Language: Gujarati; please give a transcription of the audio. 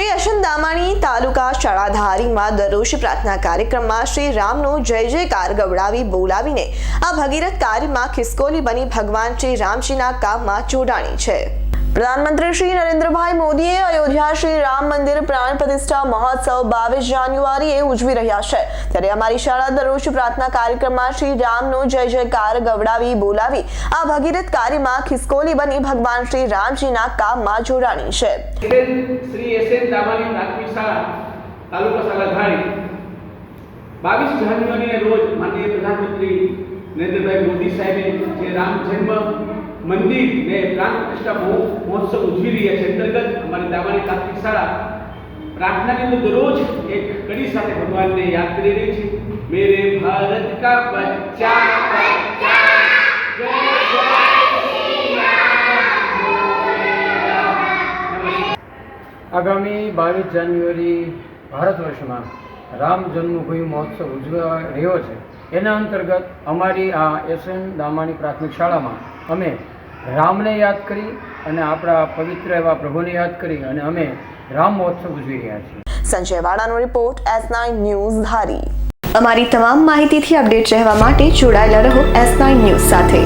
શ્રી અશ્વન દામાણી તાલુકા શાળાધારીમાં દરરોજ પ્રાર્થના કાર્યક્રમમાં શ્રી રામનો જય જયકાર ગવડાવી બોલાવીને આ ભગીરથ કાર્યમાં ખિસકોલી બની ભગવાન શ્રી રામજીના કામમાં જોડાણી છે. પ્રધાનમંત્રી શ્રી નરેન્દ્રભાઈ મોદીએ અયોધ્યા શ્રી રામ મંદિર પ્રાણ પ્રતિષ્ઠા મહોત્સવ બાવીસ જાન્યુઆરીએ ઉજવી રહ્યા છે. ત્યારે અમારી શાળા દરરોજ પ્રાર્થના કાર્યક્રમમાં શ્રી રામનો જય જયકાર ગવડાવી બોલાવી. આ ભગીરથ કાર્યમાં ખિસકોલી બની ભગવાન શ્રી રામજીના કામમાં જોડાણી છે. જાન્યુઆરીના રોજ માનનીય પ્રધાનમંત્રી નરેન્દ્રભાઈ મોદી સાહેબે જે રામ જન્મ મંદિર ને પ્રાણ પ્રતિષ્ઠા મહોત્સવ ઉજવી રહ્યા છે. અંતર્ગત અમારી દામાની પ્રાથમિક શાળા પ્રાર્થનાની અંદર દરરોજ એક કડી સાથે ભગવાનને યાદ કરી રહી છે. મેરે ભારત કા બચ્ચા આગામી બાવીસ જાન્યુઆરી ભારત વર્ષમાં રામ જન્મભૂમિ મહોત્સવ ઉજવા રહ્યો છે. એના અંતર્ગત અમારી આ એસએન દામાની પ્રાથમિક શાળામાં અમે રામને યાદ કરી અને આપણા પવિત્ર એવા પ્રભુને યાદ કરી અને અમે રામ મહોત્સવ ઉજવી રહ્યા છીએ. Sanjay વાડાનો report S nine news Dhari. અમારી તમામ માહિતીથી અપડેટ રહેવા માટે જોડાયેલા રહો એસ નાઇન ન્યૂઝ સાથે.